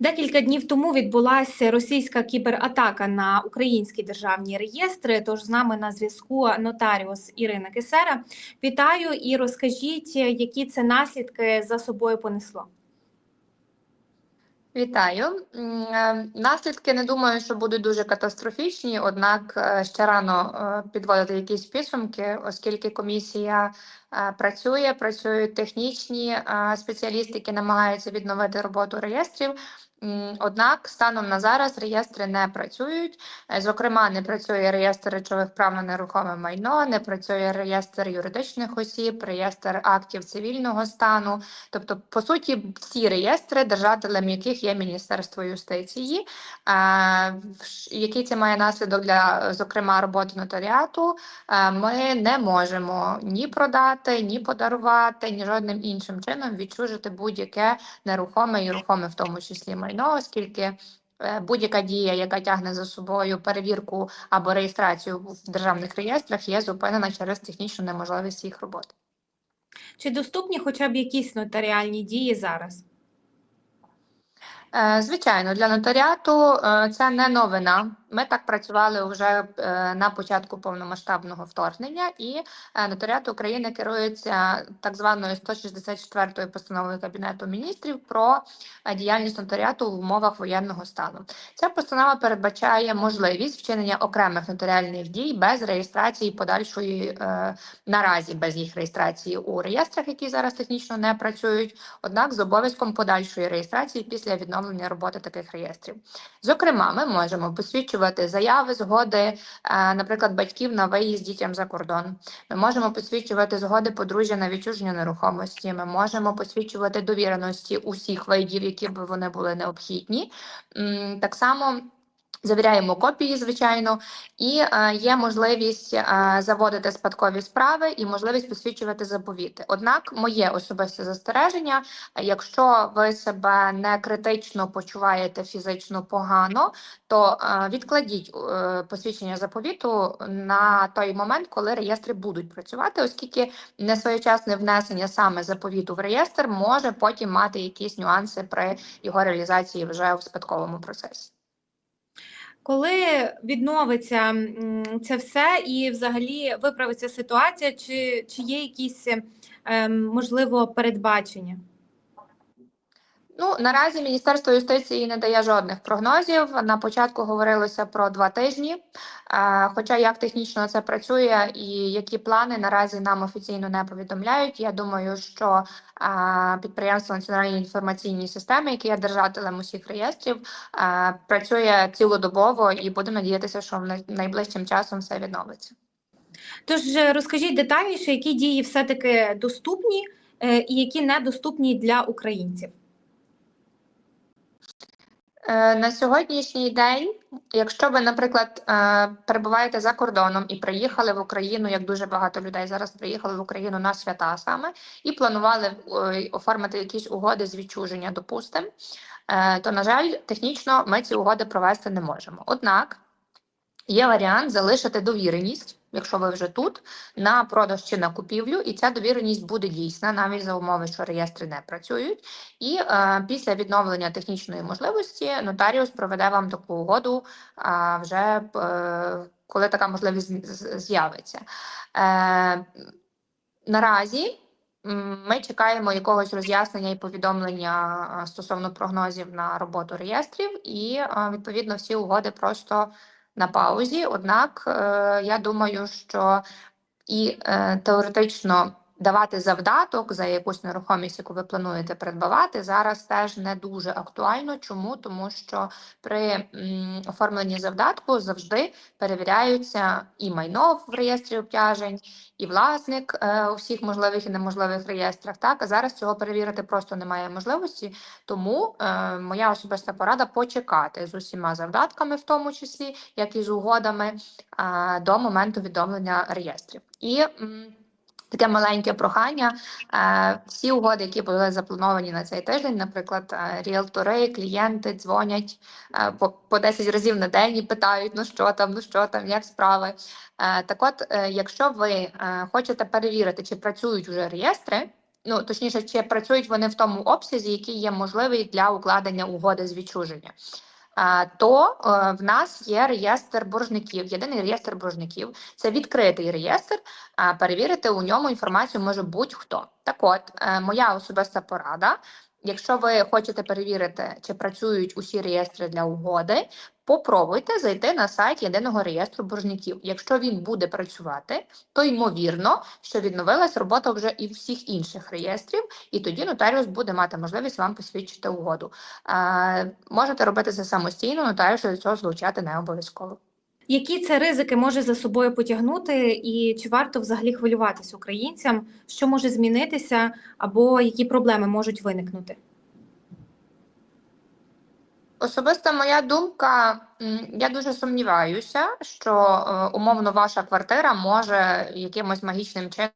Декілька днів тому відбулася російська кібератака на українські державні реєстри. Тож з нами на зв'язку нотаріус Ірина Кисера. Вітаю і розкажіть, які це наслідки за собою понесло. Вітаю. Е, Наслідки не думаю, що будуть дуже катастрофічні, однак е, ще рано е, підводити якісь підсумки, оскільки комісія працює, працюють технічні спеціалісти, які намагаються відновити роботу реєстрів. Однак станом на зараз реєстри не працюють. Е, Зокрема, не працює реєстр речових прав на нерухоме майно, не працює реєстр юридичних осіб, реєстр актів цивільного стану. Тобто, по суті, всі реєстри, держателем яких є Міністерство юстиції. Е, Який це має наслідок для, зокрема, роботи нотаріату, е, ми не можемо ні продати, ні подарувати, ні жодним іншим чином відчужити будь-яке нерухоме і рухоме, в тому числі майно, оскільки е, будь-яка дія, яка тягне за собою перевірку або реєстрацію в державних реєстрах, є зупинена через технічну неможливість їх роботи. Чи доступні хоча б якісь нотаріальні дії зараз? Е, Звичайно, для нотаріату е, це не новина. Ми так працювали вже е, на початку повномасштабного вторгнення, і е, нотаріат України керується так званою 164 постановою Кабінету міністрів про е, діяльність нотаріату в умовах воєнного стану. Ця постанова передбачає можливість вчинення окремих нотаріальних дій без реєстрації подальшої наразі без їх реєстрації у реєстрах, які зараз технічно не працюють однак з обов'язком подальшої реєстрації після відновлення роботи таких реєстрів. Зокрема, ми можемо посвідчувати заяви, згоди, е, наприклад, батьків на виїзд дітям за кордон. Ми можемо посвідчувати згоди подружжя на відчуження нерухомості. Ми можемо посвідчувати довіреності усіх видів, які б вони були необхідні. Так само. Завіряємо копії, звичайно, і е, є можливість е, заводити спадкові справи і можливість посвідчувати заповіти. Однак, моє особисте застереження, якщо ви себе не критично почуваєте фізично погано, то е, відкладіть е, посвідчення заповіту на той момент, коли реєстри будуть працювати, оскільки несвоєчасне внесення саме заповіту в реєстр може потім мати якісь нюанси при його реалізації вже в спадковому процесі. Коли відновиться це все і взагалі виправиться ситуація, чи, чи є якісь ем, можливо передбачення? Ну наразі Міністерство юстиції не дає жодних прогнозів. На початку говорилося про два тижні. Е, Хоча як технічно це працює і які плани наразі нам офіційно не повідомляють. Я думаю, що е, підприємство Національної інформаційної системи, яке є держателем усіх реєстрів, е, працює цілодобово і будемо надіятися, що найближчим часом все відновиться. Тож розкажіть детальніше, які дії все-таки доступні е, і які недоступні для українців. Е, На сьогоднішній день, якщо ви, наприклад, е, перебуваєте за кордоном і приїхали в Україну, як дуже багато людей зараз приїхали в Україну на свята саме, і планували е, оформити якісь угоди з відчуження, допустимо, то, на жаль, технічно ми ці угоди провести не можемо. Однак є варіант залишити довіреність, якщо ви вже тут, на продаж чи на купівлю, і ця довіреність буде дійсна навіть за умови, що реєстри не працюють. І е, після відновлення технічної можливості нотаріус проведе вам таку угоду а, вже е, коли така можливість з'явиться. Е, наразі ми чекаємо якогось роз'яснення і повідомлення стосовно прогнозів на роботу реєстрів, і відповідно всі угоди просто на паузі. Однак е, я думаю, що і е, теоретично давати завдаток за якусь нерухомість, яку ви плануєте придбавати, зараз теж не дуже актуально. Чому? Тому що при оформленні завдатку завжди перевіряються і майно в реєстрі обтяжень, і власник е, у всіх можливих і неможливих реєстрах. Так, а зараз цього перевірити просто немає можливості. Тому е, моя особиста порада почекати з усіма завдатками, в тому числі, як і з угодами, е, до моменту відновлення реєстрів. І Таке маленьке прохання. Е, Всі угоди, які були заплановані на цей тиждень, наприклад, е, ріелтори, клієнти дзвонять е, по, по 10 разів на день і питають: ну що там, ну що там, як справи. Так от, якщо ви хочете перевірити, чи працюють вже реєстри, ну точніше, чи працюють вони в тому обсязі, який є можливий для укладення угоди з відчуження. То е, в нас є реєстр боржників, єдиний реєстр боржників. Це відкритий реєстр. Перевірити у ньому інформацію може будь-хто. Так от, е, моя особиста порада. Якщо ви хочете перевірити, чи працюють усі реєстри для угоди, попробуйте зайти на сайт єдиного реєстру боржників. Якщо він буде працювати, то ймовірно, що відновилась робота вже і всіх інших реєстрів, і тоді нотаріус буде мати можливість вам посвідчити угоду. Е, можете робити це самостійно, нотаріуса до цього залучати не обов'язково. Які це ризики може за собою потягнути, і чи варто взагалі хвилюватися українцям, що може змінитися, або які проблеми можуть виникнути? Особиста моя думка, я дуже сумніваюся, що е, умовно ваша квартира може якимось магічним чином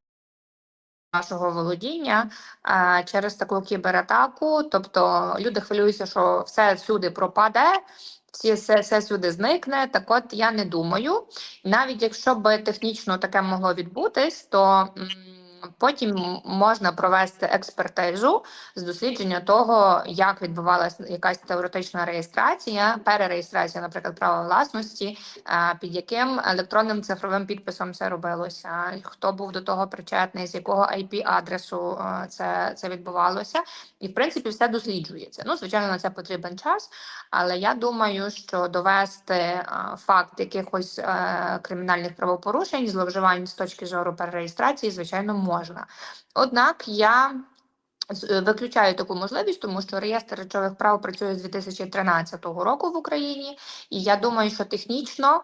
нашого володіння е, через таку кібератаку. Тобто люди хвилюються, що все всюди пропаде, всі все, все сюди зникне. Так от я не думаю. Навіть якщо би технічно таке могло відбутись, то потім можна провести експертизу з дослідження того, як відбувалася якась теоретична реєстрація, перереєстрація, наприклад, права власності, е, під яким електронним цифровим підписом це робилося, хто був до того причетний, з якого IP-адресу е, це, це відбувалося, і в принципі все досліджується. Ну, звичайно, на це потрібен час, але я думаю, що довести е, факт якихось кримінальних правопорушень, зловживань з точки зору перереєстрації, звичайно, можна. Однак я е, виключаю таку можливість, тому що реєстр речових прав працює з 2013 року в Україні, і я думаю, що технічно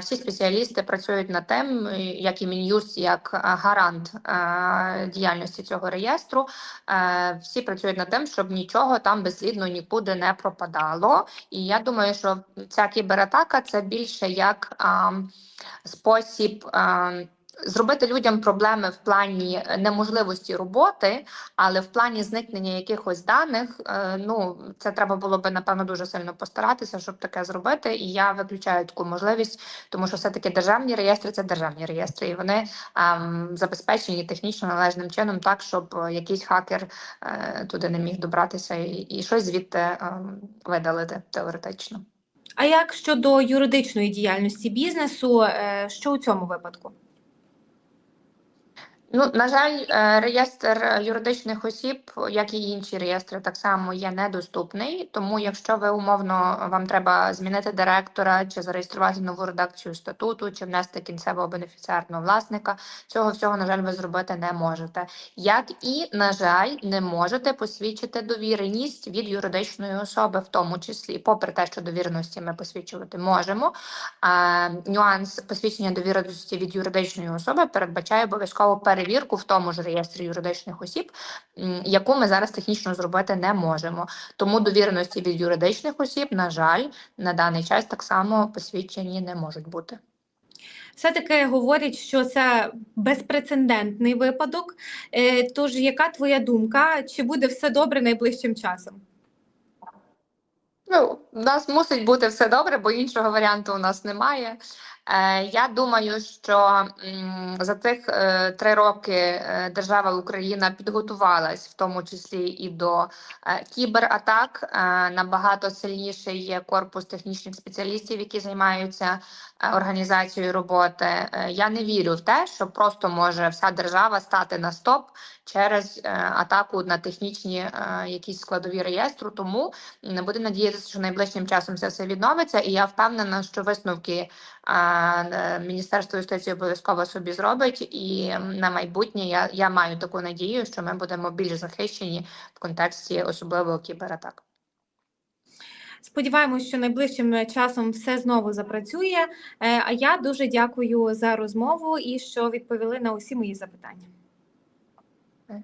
всі спеціалісти працюють над тим, е, як і Мін'юст, як гарант а, діяльності цього реєстру. Е, Всі працюють над тим, щоб нічого там безслідно нікуди не пропадало. І я думаю, що ця кібератака це більше як спосіб. Зробити людям проблеми в плані неможливості роботи, але в плані зникнення якихось даних, е, ну це треба було би напевно дуже сильно постаратися, щоб таке зробити. І я виключаю таку можливість, тому що все таки державні реєстри це державні реєстри, і вони ем, забезпечені технічно належним чином, так щоб е, якийсь хакер е, туди не міг добратися і, і щось звідти ем, видалити теоретично. А як щодо юридичної діяльності бізнесу, е, що у цьому випадку? Ну, на жаль, е, реєстр юридичних осіб, як і інші реєстри, так само є недоступний. Тому, якщо ви умовно вам треба змінити директора, чи зареєструвати нову редакцію статуту, чи внести кінцевого бенефіціарного власника, цього всього, на жаль, ви зробити не можете. Як і, на жаль, не можете посвідчити довіреність від юридичної особи, в тому числі, попри те, що довіреності ми посвідчувати можемо. А, нюанс посвідчення довіреності від юридичної особи передбачає обов'язково перевірку в тому ж реєстрі юридичних осіб, яку ми зараз технічно зробити не можемо. Тому довіреності від юридичних осіб, на жаль, на даний час так само посвідчені не можуть бути. Все-таки говорять, що це безпрецедентний випадок. Е, Тож, яка твоя думка? Чи буде все добре найближчим часом? Ну, у нас мусить бути все добре, бо іншого варіанту у нас немає. Е, я думаю, що за цих е, три роки е, держава Україна підготувалась, в тому числі і до кібератак. Набагато сильніший є корпус технічних спеціалістів, які займаються організацією роботи. Я не вірю в те, що просто може вся держава стати на стоп через атаку на технічні якісь складові реєстру. Тому не буде надіятися, що найближчим часом це все відновиться, і я впевнена, що висновки Міністерство юстиції обов'язково собі зробить. І на майбутнє я, я маю таку надію, що ми будемо більш захищені в контексті особливо кібератак. Сподіваємось, що найближчим часом все знову запрацює. Е, А я дуже дякую за розмову і що відповіли на усі мої запитання. Е,